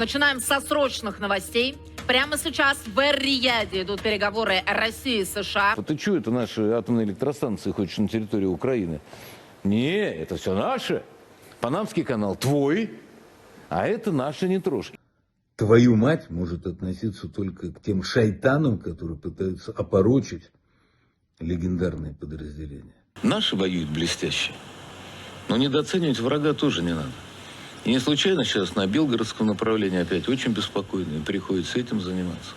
Начинаем со срочных новостей. Прямо сейчас в Эр-Рияде идут переговоры России и США. Вот ты что это наши атомные электростанции хочешь на территории Украины? Не, это все наше. Панамский канал твой, а это наши не трожь. твою мать может относиться только к тем шайтанам, которые пытаются опорочить легендарные подразделения. Наши воюют блестяще. Но недооценивать врага тоже не надо. И не случайно сейчас на Белгородском направлении опять очень беспокойно, и приходится этим заниматься.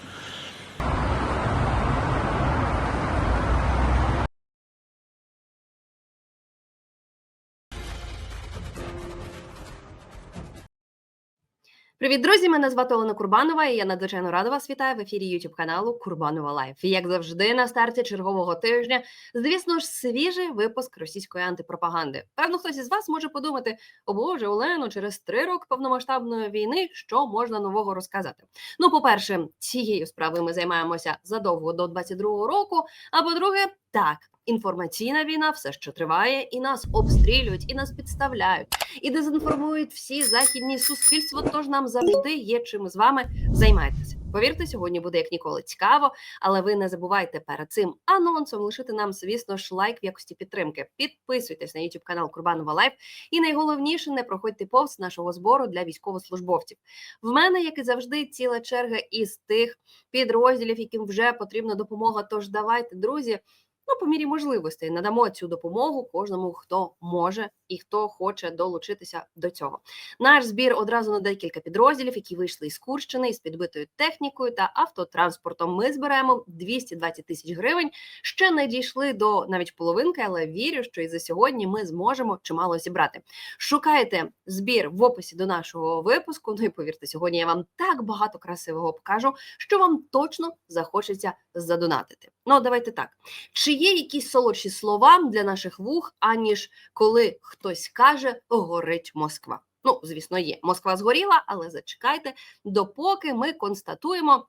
Привіт, друзі! Мене звати Олена Курбанова, і я надзвичайно рада вас вітаю в ефірі YouTube каналу Курбанова Лайф. Як завжди, на старті чергового тижня, звісно ж, свіжий випуск російської антипропаганди. Певно, хтось із вас може подумати: о Боже, Олено, через три роки повномасштабної війни що можна нового розказати? Ну, по-перше, цією справою ми займаємося задовго до 22-го року. А по-друге, так. Інформаційна війна все ще триває, і нас обстрілюють, і нас підставляють, і дезінформують всі західні суспільства. Тож нам завжди є чим з вами займатися. Повірте, сьогодні буде як ніколи цікаво, але ви не забувайте перед цим анонсом лишити нам, звісно ж, лайк в якості підтримки. Підписуйтесь на YouTube канал Курбанова Лайф. І найголовніше не проходьте повз нашого збору для військовослужбовців. В мене, як і завжди, ціла черга із тих підрозділів, яким вже потрібна допомога. Тож давайте, друзі. Ну, по мірі можливостей надамо цю допомогу кожному, хто може і хто хоче долучитися до цього. Наш збір одразу на декілька підрозділів, які вийшли із Курщини із підбитою технікою та автотранспортом. Ми збираємо 220 тисяч гривень. Ще не дійшли до навіть половинки, але вірю, що і за сьогодні ми зможемо чимало зібрати. Шукайте збір в описі до нашого випуску. Ну і повірте, сьогодні я вам так багато красивого покажу, що вам точно захочеться задонатити. Ну, давайте так. Чи є якісь солодші слова для наших вух, аніж коли хтось каже горить Москва? Ну, звісно, є. Москва згоріла, але зачекайте, допоки ми констатуємо.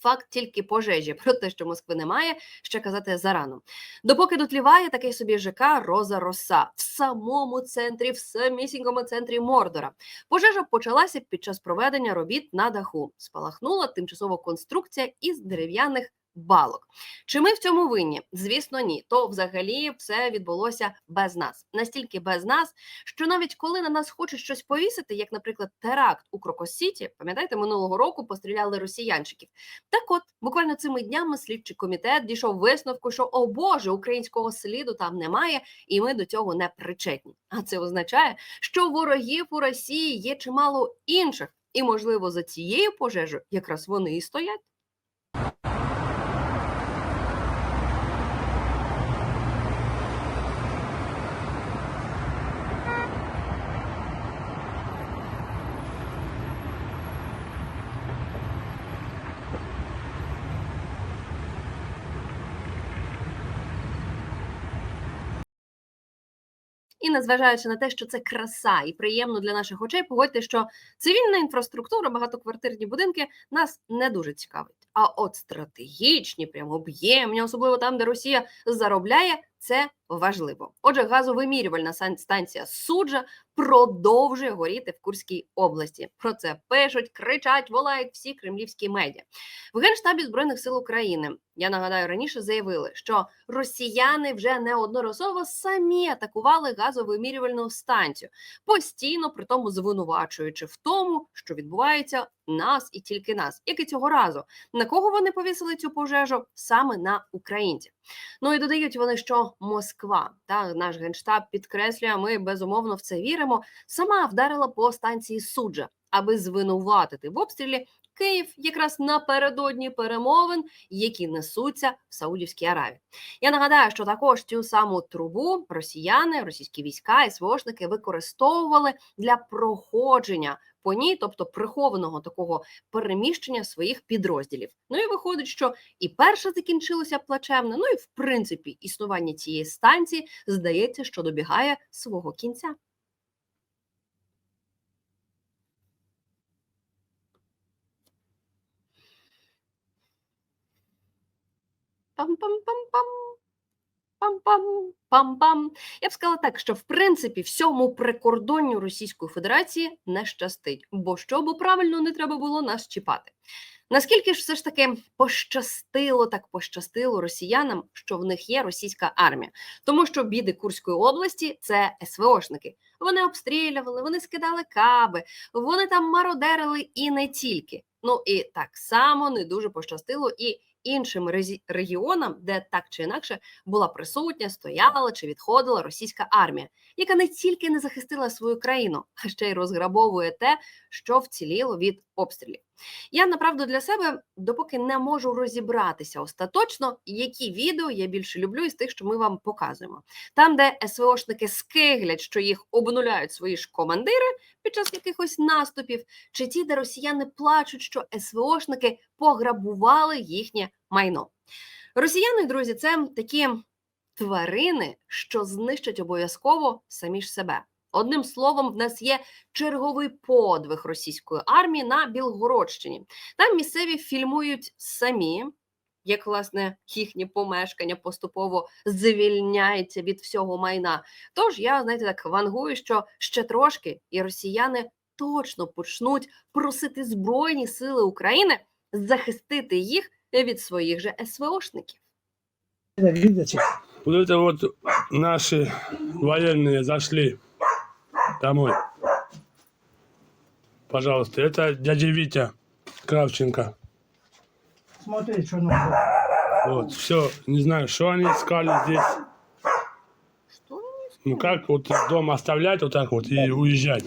Факт тільки пожежі про те, що Москви немає, ще казати зарано. Допоки дотліває такий собі ЖК Роза Роса в самому центрі, в самісінькому центрі Мордора. Пожежа почалася під час проведення робіт на даху. Спалахнула тимчасова конструкція із дерев'яних балок. Чи ми в цьому винні? Звісно, ні. То взагалі все відбулося без нас. Настільки без нас, що навіть коли на нас хочуть щось повісити, як, наприклад, теракт у Крокос-Сіті, пам'ятаєте, минулого року постріляли росіянчиків. Так от, буквально цими днями слідчий комітет дійшов висновку, що о Боже, українського сліду там немає, і ми до цього не причетні. А це означає, що ворогів у Росії є чимало інших, і можливо за цією пожежею якраз вони і стоять. І незважаючи на те, що це краса і приємно для наших очей, погодьте, що цивільна інфраструктура, багатоквартирні будинки нас не дуже цікавить. А от стратегічні, прям об'ємні, особливо там, де Росія заробляє, це важливо. Отже, газовимірювальна станція суджа продовжує горіти в Курській області. Про це пишуть, кричать, волають всі кремлівські медіа. В Генштабі збройних сил України я нагадаю раніше заявили, що росіяни вже неодноразово самі атакували газовимірювальну станцію, постійно при тому звинувачуючи в тому, що відбувається нас і тільки нас, як і цього разу. На кого вони повісили цю пожежу? Саме на українців. Ну і додають вони, що Москва та наш генштаб підкреслює, ми безумовно в це віримо. Сама вдарила по станції суджа, аби звинуватити в обстрілі Київ якраз напередодні перемовин, які несуться в Саудівській Аравії. Я нагадаю, що також цю саму трубу росіяни, російські війська і СВОшники використовували для проходження по ній, тобто прихованого такого переміщення своїх підрозділів. Ну і виходить, що і перше закінчилося плачевно. Ну і в принципі існування цієї станції здається, що добігає свого кінця. Пам-пам-пам-пам. Пам-пам, пам-пам. Я б сказала так, що в принципі всьому прикордонню Російської Федерації не щастить, бо щоб правильно не треба було нас чіпати. Наскільки ж все ж таки пощастило, так пощастило росіянам, що в них є російська армія, тому що біди Курської області це СВОшники. Вони обстрілювали, вони скидали каби, вони там мародерили і не тільки. Ну і так само не дуже пощастило і іншим регіонам, де так чи інакше була присутня, стояла чи відходила російська армія, яка не тільки не захистила свою країну, а ще й розграбовує те, що вціліло від обстрілів. Я направду для себе допоки не можу розібратися остаточно, які відео я більше люблю із тих, що ми вам показуємо. Там, де СВОшники скиглять, що їх обнуляють свої ж командири під час якихось наступів, чи ті, де росіяни плачуть, що СВОшники пограбували їхнє майно. Росіяни, друзі, це такі тварини, що знищать обов'язково самі ж себе. Одним словом, в нас є черговий подвиг російської армії на Білгородщині. Там місцеві фільмують самі, як власне їхні помешкання поступово звільняються від всього майна. Тож я знаєте так вангую, що ще трошки і росіяни точно почнуть просити Збройні сили України захистити їх від своїх же СВОшників. Видите? Вот это вот наши военные зашли домой. Пожалуйста, это дядя Витя Кравченко. Смотри, что надо. Вот, все, не знаю, что они искали здесь. Що? Ну как вот дом оставлять вот так вот и уезжать?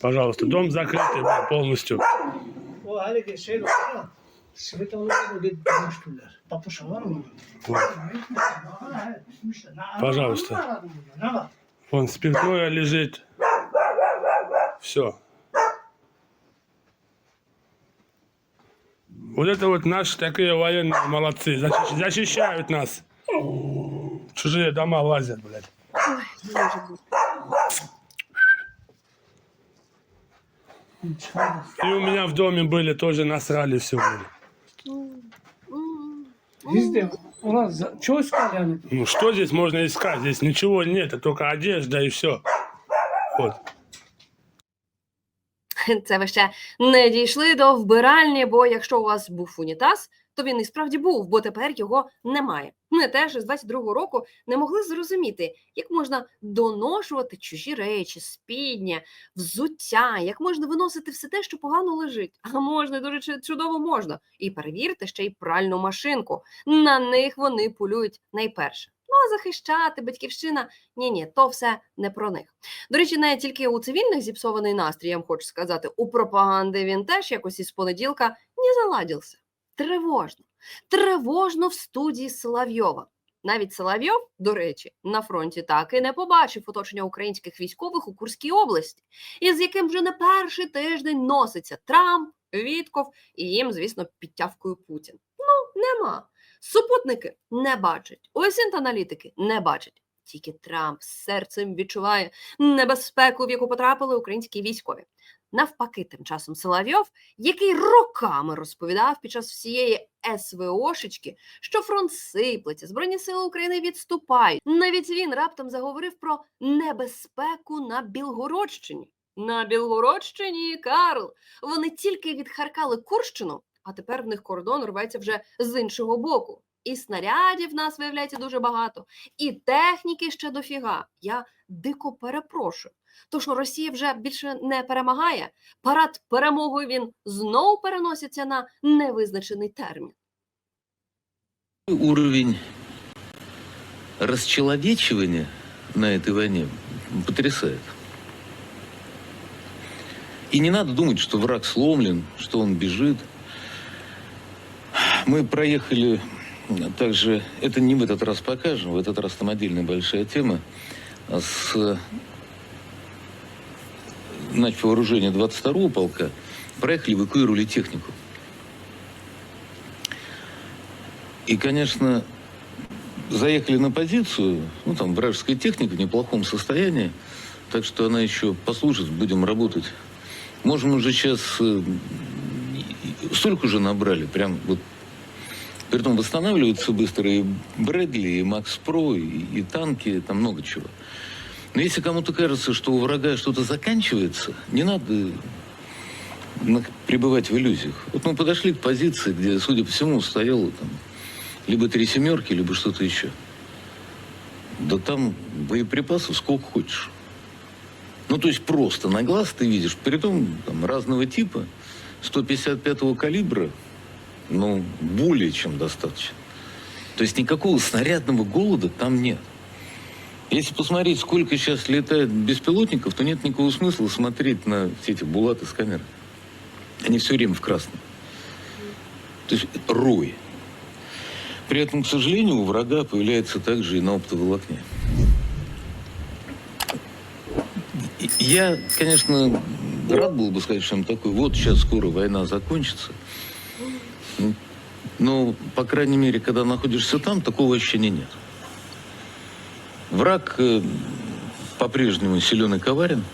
Пожалуйста, дом закрытый был полностью. Пожалуйста. Вон спиртное лежит. Все. Вот это вот наши такие военные молодцы. Защищ- Защищают нас. В Чужие дома лазят, блядь. И у меня в доме были, тоже насрали все. М, м, нас за ulan za- çok. Ну что здесь можно искать? Здесь ничего нет, а только одежда и все. Вот. Це ви ще не дійшли до вбиральні, бо якщо у вас був унітаз, то він і справді був, бо тепер його немає. Ми теж з 22-го року не могли зрозуміти, як можна доношувати чужі речі, спідня, взуття, як можна виносити все те, що погано лежить. А можна, дуже чудово можна. І перевірте ще й пральну машинку. На них вони полюють найперше. Ну а захищати батьківщина ні, ні, то все не про них. До речі, не тільки у цивільних зіпсований настрій, я вам хочу сказати, у пропаганди він теж якось із понеділка не заладився. Тривожно. Тривожно в студії Соловйова. Навіть Соловйов, до речі, на фронті так і не побачив оточення українських військових у Курській області, із яким вже не перший тиждень носиться Трамп, Вітков і їм, звісно, підтявкою Путін. Ну, нема. Супутники не бачать. ОСН та аналітики не бачать. Тільки Трамп з серцем відчуває небезпеку, в яку потрапили українські військові. Навпаки, тим часом Соловйов, який роками розповідав під час всієї СВОшечки, що фронт сиплеться, Збройні сили України відступають. Навіть він раптом заговорив про небезпеку на Білгородщині. На Білгородщині, Карл, вони тільки відхаркали Курщину, а тепер в них кордон рветься вже з іншого боку. І снарядів нас виявляється дуже багато, і техніки ще дофіга. Я дико перепрошую. То що Росія вже більше не перемагає, парад перемогою він знову переноситься на невизначений термін. Уровень расчеловечивания на этой войне потрясает. И не надо думать, что враг сломлен, что он бежит. Мы проехали также, это не в этот раз покажем, в этот раз там отдельная большая тема, с значит, вооружения 22-го полка. Проехали, эвакуировали технику. И, конечно, заехали на позицию, ну, там, вражеская техника в неплохом состоянии, так что она еще послужит, будем работать. Можем уже сейчас, э, столько уже набрали, прям вот Притом восстанавливаются быстро и Брэдли, и Макс Про, и, и танки, там много чего. Но если кому-то кажется, что у врага что-то заканчивается, не надо на- пребывать в иллюзиях. Вот мы подошли к позиции, где, судя по всему, стояло там либо три семерки, либо что-то еще. Да там боеприпасов сколько хочешь. Ну, то есть просто на глаз ты видишь, притом там, разного типа, 155-го калибра, ну, более чем достаточно. То есть никакого снарядного голода там нет. Если посмотреть, сколько сейчас летает беспилотников, то нет никакого смысла смотреть на все эти булаты с камеры. Они все время в красном. То есть рой. При этом, к сожалению, у врага появляется также и на оптоволокне. Я, конечно, рад был бы сказать что-нибудь такое. Вот сейчас скоро война закончится. Но, по крайней мере, когда находишься там, такого ощущения нет. Враг э, по-прежнему силен и коварен.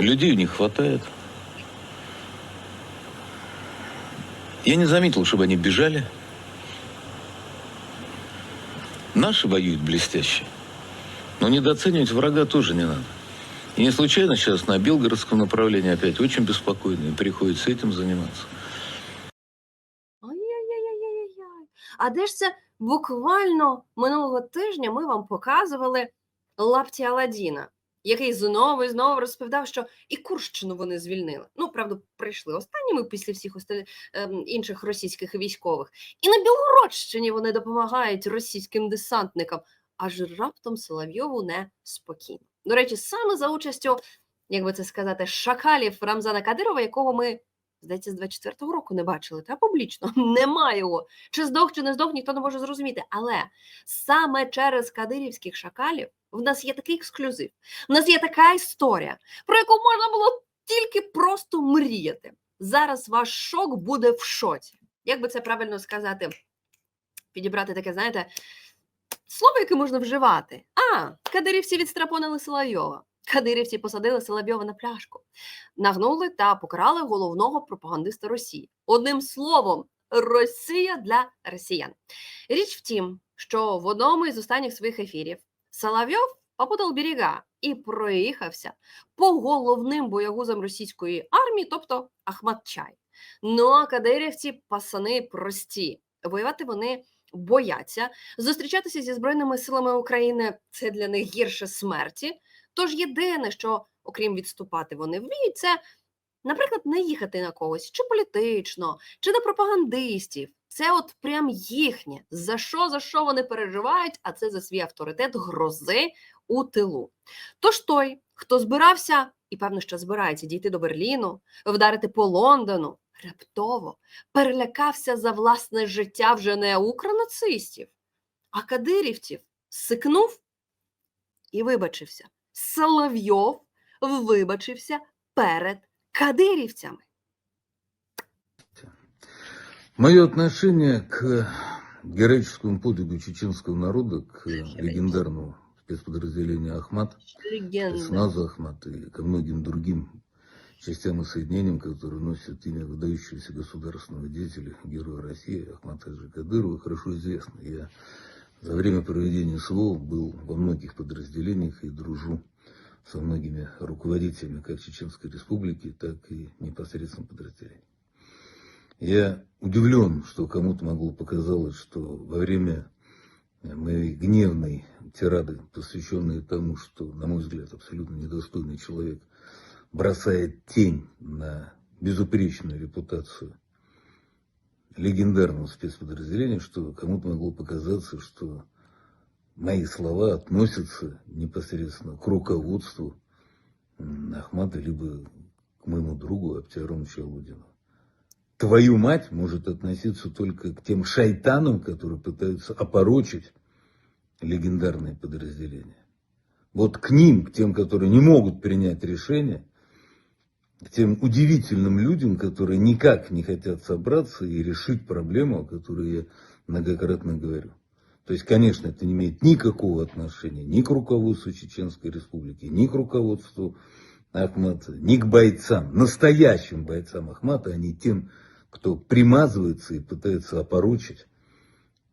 Людей у них хватает. Я не заметил, чтобы они бежали. Наши воюют блестяще. Но недооценивать врага тоже не надо. И не случайно сейчас на Белгородском направлении опять очень беспокойно, и приходится этим заниматься. А де ж це буквально минулого тижня ми вам показували лапті Аладдіна, який знову і знову розповідав, що і Курщину вони звільнили. Ну, правда, прийшли останніми після всіх оста- ем, інших російських військових. І на Білгородщині вони допомагають російським десантникам, аж раптом Соловйову не спокійно. До речі, саме за участю, як би це сказати, шакалів Рамзана Кадирова, якого ми здається, з 24-го року не бачили, та публічно немає його. Чи здох, чи не здох, ніхто не може зрозуміти. Але саме через кадирівських шакалів в нас є такий ексклюзив. В нас є така історія, про яку можна було тільки просто мріяти. Зараз ваш шок буде в шоці. Як би це правильно сказати? Підібрати таке, знаєте, слово, яке можна вживати. А, кадирівці відстрапонили Соловйова. Кадирівці посадили Соловйова на пляшку нагнули та покарали головного пропагандиста Росії. Одним словом, Росія для росіян. Річ в тім, що в одному із останніх своїх ефірів Соловйов попутав берега і проїхався по головним боягузам російської армії, тобто Ахматчай. Ну а кадирівці пасани прості. Воювати вони бояться. Зустрічатися зі Збройними силами України це для них гірше смерті. Тож єдине, що окрім відступати, вони вміють, це, наприклад, не їхати на когось, чи політично, чи на пропагандистів. Це от прям їхнє. За що, за що вони переживають, а це за свій авторитет грози у тилу. Тож той, хто збирався, і певно, що збирається дійти до Берліну, вдарити по Лондону, раптово перелякався за власне життя вже не укронацистів, а кадирівців, сикнув і вибачився. Соловйов вибачився перед кадирівцями. Мое отношение к героическому подвигу чеченского народа, к легендарному спецподразделению Ахмат, спецназу Ахмат и ко многим другим частям и соединениям, которые носят имя выдающегося государственного деятеля, героя России Ахмата Хаджи Кадырова, хорошо известно. Я за время проведения СВО был во многих подразделениях и дружу со многими руководителями как Чеченской Республики, так и непосредственно подразделений. Я удивлен, что кому-то могло показалось, что во время моей гневной тирады, посвященной тому, что, на мой взгляд, абсолютно недостойный человек, бросает тень на безупречную репутацию легендарного спецподразделения, что кому-то могло показаться, что мои слова относятся непосредственно к руководству Ахмата, либо к моему другу Аптиарому Чалудину. Твою мать может относиться только к тем шайтанам, которые пытаются опорочить легендарные подразделения. Вот к ним, к тем, которые не могут принять решение, тем удивительным людям, которые никак не хотят собраться и решить проблему, о которой я многократно говорю. То есть, конечно, это не имеет никакого отношения ни к руководству Чеченской Республики, ни к руководству Ахмата, ни к бойцам, настоящим бойцам Ахмата, а не тем кто примазывается и пытается опорочить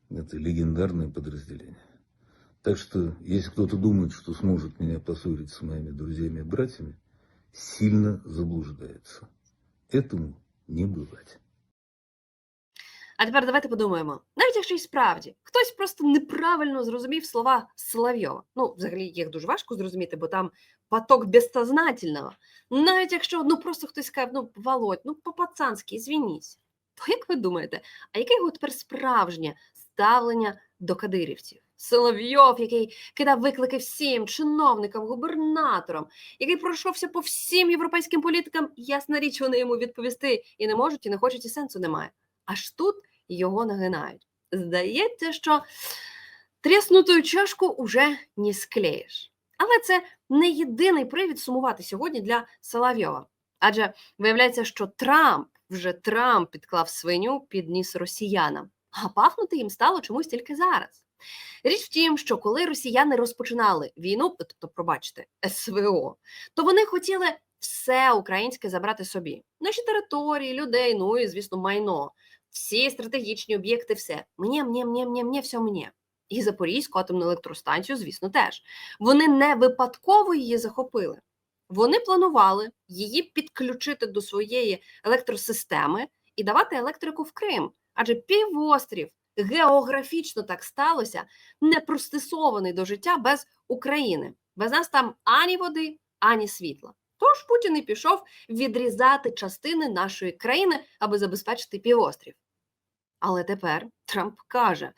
это легендарное подразделение. Так что, если кто-то думает, что сможет меня поссорить с моими друзьями и братьями, сильно заблуждается. Этому не бывать. А тепер давайте подумаємо. Навіть якщо і справді хтось просто неправильно зрозумів слова Соловйова. Ну, взагалі їх дуже важко зрозуміти, бо там поток безсознательного. Навіть якщо ну просто хтось скаже, ну Володь, ну по-пацанськи, звінісь. То як ви думаєте, а яке його тепер справжнє ставлення до кадирівців? Соловйов, який кидав виклики всім чиновникам, губернаторам, який пройшовся по всім європейським політикам, ясна річ, вони йому відповісти і не можуть, і не хочуть, і сенсу немає. Аж тут його нагинають. Здається, що тріснутою чашку уже не склеїш. Але це не єдиний привід сумувати сьогодні для Соловйова. Адже виявляється, що Трамп вже Трамп підклав свиню під ніс росіянам, а пахнути їм стало чомусь тільки зараз. Річ в тім, що коли росіяни розпочинали війну, тобто, пробачте, СВО, то вони хотіли все українське забрати собі. Наші території, людей, ну і, звісно, майно всі стратегічні об'єкти, все. Мені, мені, мені, мені, мені, все мені. І Запорізьку атомну електростанцію, звісно, теж. Вони не випадково її захопили. Вони планували її підключити до своєї електросистеми і давати електрику в Крим. Адже півострів географічно так сталося, не пристосований до життя без України. Без нас там ані води, ані світла. Тож Путін і пішов відрізати частини нашої країни, аби забезпечити півострів. Але тепер Трамп каже: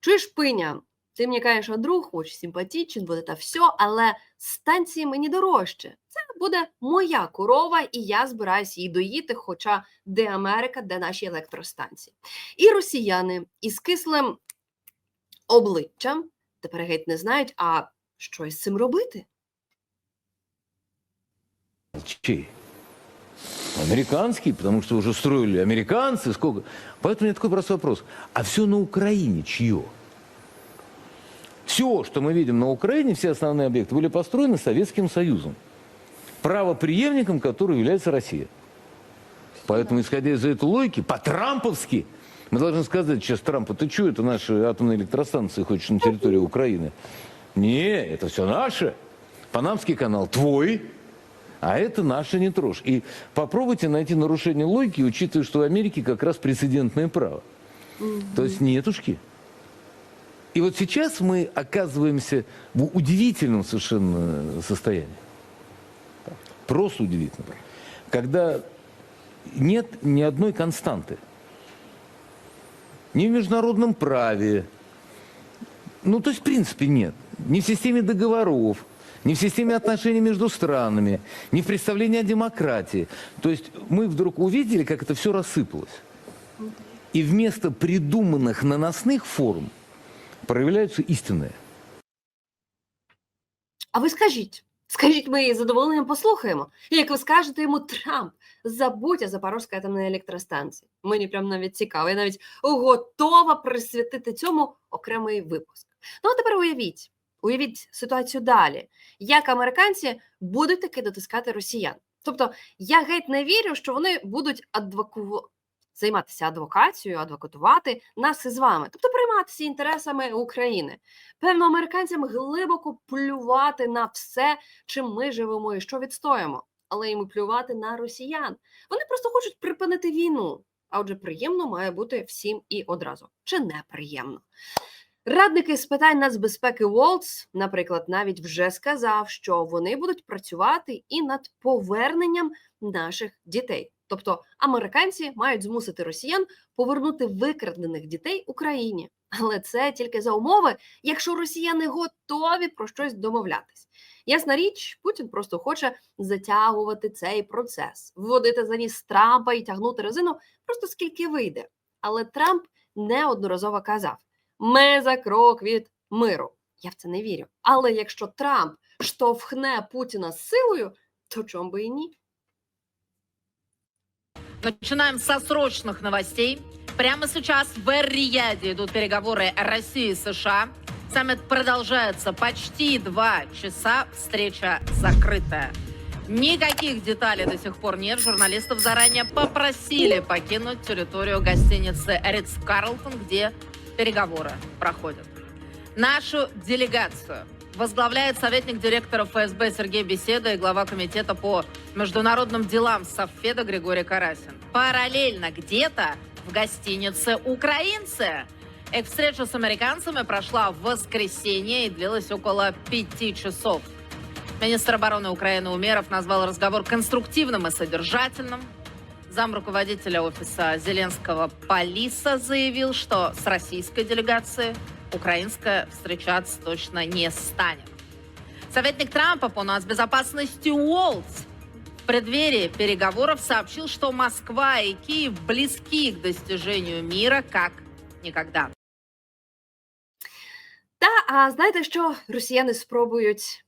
чуєш, пиня, ти мені кажеш, а друг, очень симпатичен, буде та все, але станції мені дорожче. Це буде моя корова, і я збираюся її доїти, хоча де Америка, де наші електростанції. І росіяни із кислим обличчям тепер геть не знають, а що із цим робити. Чей? Американский, потому что уже строили американцы, сколько. Поэтому у меня такой простой вопрос. А все на Украине чье? Все, что мы видим на Украине, все основные объекты, были построены Советским Союзом, правоприемником которого является Россия. Поэтому, исходя из этой логики, по-трамповски, мы должны сказать сейчас Трампу, ты что, это наши атомные электростанции хочешь на территории Украины? Не, это все наше. Панамский канал твой, а это наше не трожь. И попробуйте найти нарушение логики, учитывая, что в Америке как раз прецедентное право. То есть нетушки. И вот сейчас мы оказываемся в удивительном совершенно состоянии. Просто удивительно. Когда нет ни одной константы. Ни в международном праве. Ну, то есть, в принципе, нет. Ни в системе договоров, ни в системе отношений между странами, ни в представлении о демократии. То есть мы вдруг увидели, как это все рассыпалось. И вместо придуманных наносных форм проявляются истинные. А ви скажіть, скажіть, ми із задоволенням послухаємо. І Як ви скажете йому Трамп, забудь о Запорозькій атомній електростанції. Мені прям навіть цікаво. Я навіть готова присвятити цьому окремий випуск. Ну а тепер уявіть, уявіть ситуацію далі. Як американці будуть таки дотискати росіян? Тобто я геть не вірю, що вони будуть адвоку... займатися адвокацією, адвокатувати нас із вами, тобто прийматися інтересами України. Певно, американцям глибоко плювати на все, чим ми живемо і що відстоїмо, але їм плювати на росіян. Вони просто хочуть припинити війну. А отже, приємно має бути всім і одразу, чи неприємно. Радники з питань нацбезпеки Волц, наприклад, навіть вже сказав, що вони будуть працювати і над поверненням наших дітей. Тобто американці мають змусити росіян повернути викрадених дітей Україні. Але це тільки за умови, якщо росіяни готові про щось домовлятись. Ясна річ, Путін просто хоче затягувати цей процес, вводити за ніс Трампа і тягнути резину просто скільки вийде. Але Трамп неодноразово казав: ми за крок від миру. Я в це не вірю. Але якщо Трамп штовхне Путіна силою, то чом би і ні? Начинаем со срочных новостей. Прямо сейчас в Эр-Рияде идут переговоры России и США. Саммит продолжается почти два часа. Встреча закрытая. Никаких деталей до сих пор нет. Журналистов заранее попросили покинуть территорию гостиницы Ридс Карлтон, где переговоры проходят. Нашу делегацию возглавляет советник директора ФСБ Сергей Беседа и глава комитета по международным делам Совфеда Григорий Карасин. Параллельно где-то в гостинице «Украинцы». Их встреча с американцами прошла в воскресенье и длилась около пяти часов. Министр обороны Украины Умеров назвал разговор конструктивным и содержательным. Зам руководителя офиса Зеленского Полиса заявил, что с российской делегацией украинская встречаться точно не станет. Советник Трампа по нацбезопасности Уолтс в преддверии переговоров сообщил, что Москва и Киев близки к достижению мира как никогда. Та а знаєте, що росіяни спробують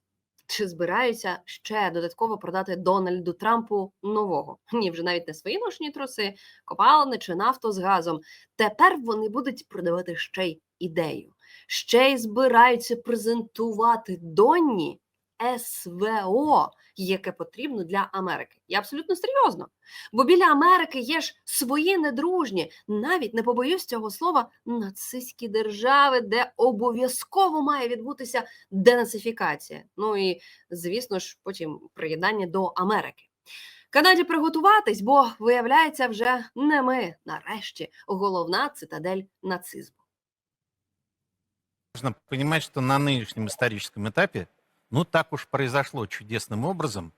чи збираються ще додатково продати Дональду Трампу нового? Ні, вже навіть не свої ношені труси, копалини чи нафту з газом. Тепер вони будуть продавати ще й ідею. Ще й збираються презентувати Донні СВО, яке потрібно для Америки. Я абсолютно серйозно. Бо біля Америки є ж свої недружні, навіть не побоюсь цього слова, нацистські держави, де обов'язково має відбутися денацифікація. Ну і звісно ж, потім приєднання до Америки. Канаді приготуватись, бо виявляється, вже не ми нарешті головна цитадель нацизму. Нужно понимать, что на нынешнем историческом этапе, ну так уж произошло чудесным образом,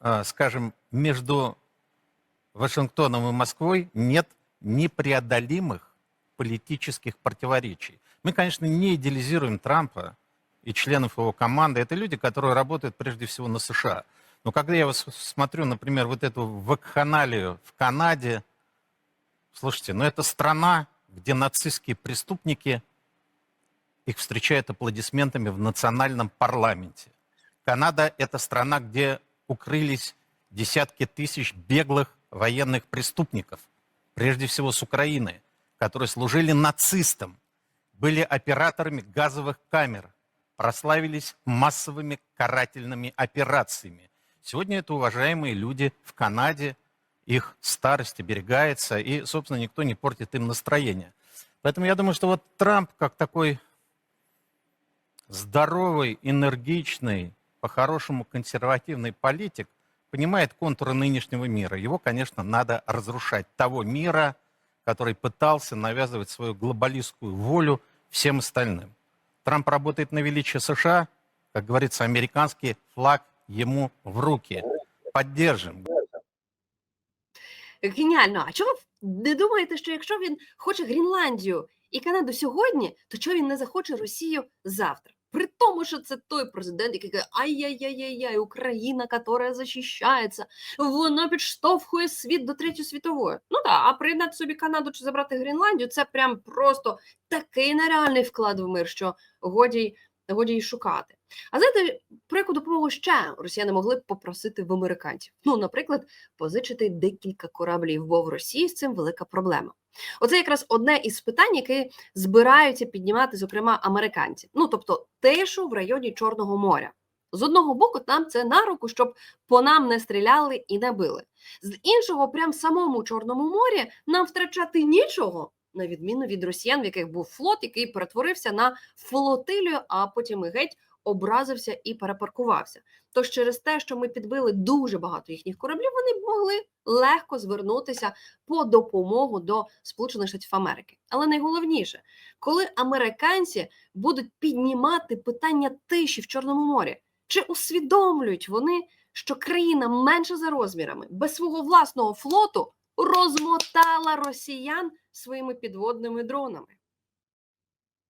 э, скажем, между Вашингтоном и Москвой нет непреодолимых политических противоречий. Мы, конечно, не идеализируем Трампа и членов его команды. Это люди, которые работают прежде всего на США. Но когда я смотрю, например, вот эту вакханалию в Канаде, слушайте, ну это страна, где нацистские преступники их встречают аплодисментами в национальном парламенте. Канада – это страна, где укрылись десятки тысяч беглых военных преступников, прежде всего с Украины, которые служили нацистам, были операторами газовых камер, прославились массовыми карательными операциями. Сегодня это уважаемые люди в Канаде, их старость оберегается, и, собственно, никто не портит им настроение. Поэтому я думаю, что вот Трамп, как такой здоровый, энергичный, по-хорошему консервативный политик, понимает контуры нынешнего мира. Его, конечно, надо разрушать. Того мира, который пытался навязывать свою глобалистскую волю всем остальным. Трамп работает на величие США, как говорится, американский флаг ему в руки. Поддержим. Геніально. А чого ви не думаєте, що якщо він хоче Гренландію і Канаду сьогодні, то чого він не захоче Росію завтра? При тому, що це той президент, який каже, ай-яй-яй-яй, Україна, яка захищається, вона підштовхує світ до Третьої світової. Ну так, а приєднати собі Канаду чи забрати Гренландію, це прям просто такий нереальний вклад в мир, що годі, годі й шукати. А знаєте, про яку допомогу ще росіяни могли б попросити в американців? Ну, наприклад, позичити декілька кораблів, бо в Росії з цим велика проблема. Оце якраз одне із питань, яке збираються піднімати, зокрема, американці. Ну тобто тишу в районі Чорного моря. З одного боку, нам це на руку, щоб по нам не стріляли і не били. З іншого, прям самому Чорному морі нам втрачати нічого, на відміну від росіян, в яких був флот, який перетворився на флотилію, а потім і геть образився і перепаркувався. Тож через те, що ми підбили дуже багато їхніх кораблів, вони б могли легко звернутися по допомогу до Сполучених Штатів Америки. Але найголовніше, коли американці будуть піднімати питання тиші в Чорному морі, чи усвідомлюють вони, що країна менша за розмірами без свого власного флоту розмотала росіян своїми підводними дронами?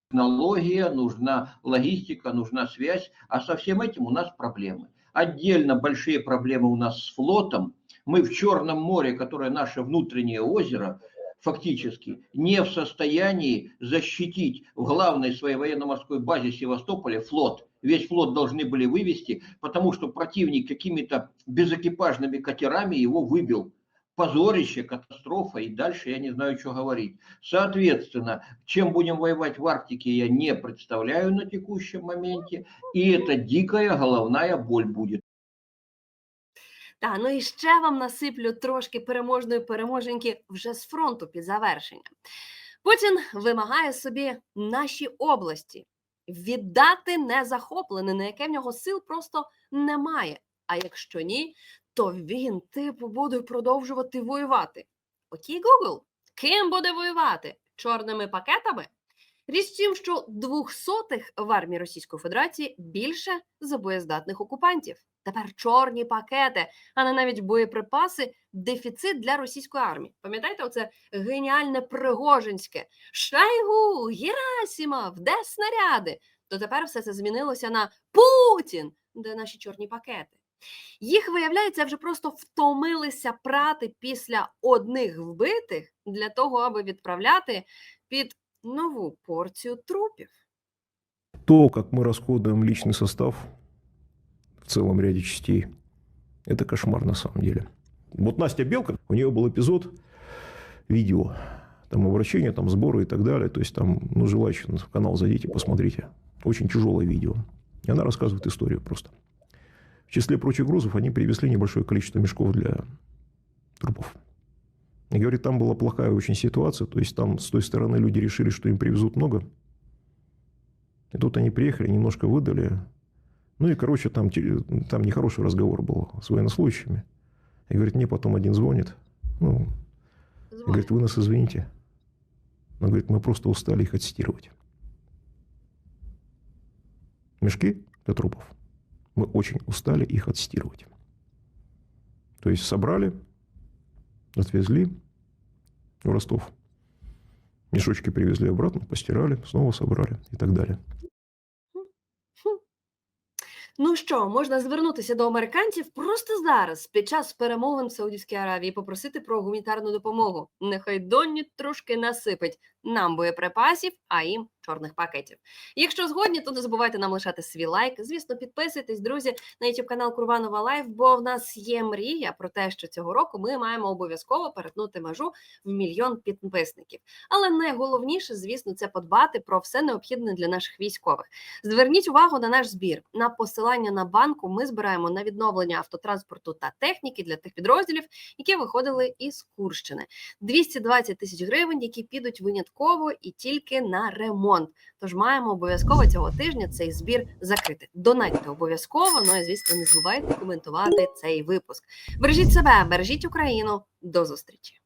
Технология, нужна логистика, нужна связь, а со всем этим у нас проблемы. Отдельно большие проблемы у нас с флотом. Мы в Черном море, которое наше внутреннее озеро, фактически не в состоянии защитить в главной своей военно-морской базе Севастополя флот. Весь флот должны были вывести, потому что противник какими-то безэкипажными катерами его выбил. Позорище, катастрофа, и дальше я не знаю, что говорить. Соответственно, чем будем воевать в Арктике, я не представляю на текущем моменте. И это дикая головная боль будет. Та ну і ще вам насиплю трошки переможної переможеньки вже з фронту під завершення. Путін вимагає собі наші області віддати незахоплене, на яке в нього сил просто немає. А якщо ні, то він типу буде продовжувати воювати. Окей, Google, ким буде воювати? Чорними пакетами? Річ в тім, що двохсотих в армії Російської Федерації більше за боєздатних окупантів. Тепер чорні пакети, а не навіть боєприпаси дефіцит для російської армії. Пам'ятаєте, оце геніальне Пригожинське Шайгу, Герасімов, де снаряди? То тепер все це змінилося на Путін, де наші чорні пакети. Їх, виявляється, вже просто втомилися прати після одних вбитих для того, аби відправляти під нову порцію трупів. То, как мы расходуем личный состав в целом ряде частей, это кошмар на самом деле. Вот Настя Белка, у нее был эпизод видео, там обращение, там сборы и так далее. То есть там, ну, желающие в канал зайдите, посмотрите. Очень тяжелое видео. И она рассказывает историю просто. В числе прочих грузов они привезли небольшое количество мешков для трупов. И говорит, там была плохая очень ситуация. То есть там с той стороны люди решили, что им привезут много. И тут они приехали, немножко выдали. Ну и, короче, там, там нехороший разговор был с военнослужащими. И говорит, мне потом один звонит. Ну, и говорит, вы нас извините. Но, говорит, мы просто устали их отстирывать. Мешки для трупов. Мы очень устали их отстирывать. То есть собрали, отвезли в Ростов. Мешочки привезли обратно, постирали, снова собрали и так далее. Ну що, можна звернутися до американців просто зараз, під час перемовин в Саудівській Аравії, попросити про гуманітарну допомогу. Нехай Донні трошки насипить нам боєприпасів, а їм чорних пакетів. Якщо згодні, то не забувайте нам лишати свій лайк. Звісно, підписуйтесь, друзі, на YouTube канал Курбанова Лайф, бо в нас є мрія про те, що цього року ми маємо обов'язково перетнути межу в мільйон підписників. Але найголовніше, звісно, це подбати про все необхідне для наших військових. Зверніть увагу на наш збір. На посилання на банку ми збираємо на відновлення автотранспорту та техніки для тих підрозділів, які виходили із Курщини. 220 тисяч гривень, які підуть винятково і тільки на ремонт. Тож маємо обов'язково цього тижня цей збір закрити. Донатьте обов'язково. Ну і звісно, не забувайте коментувати цей випуск. Бережіть себе, бережіть Україну. До зустрічі.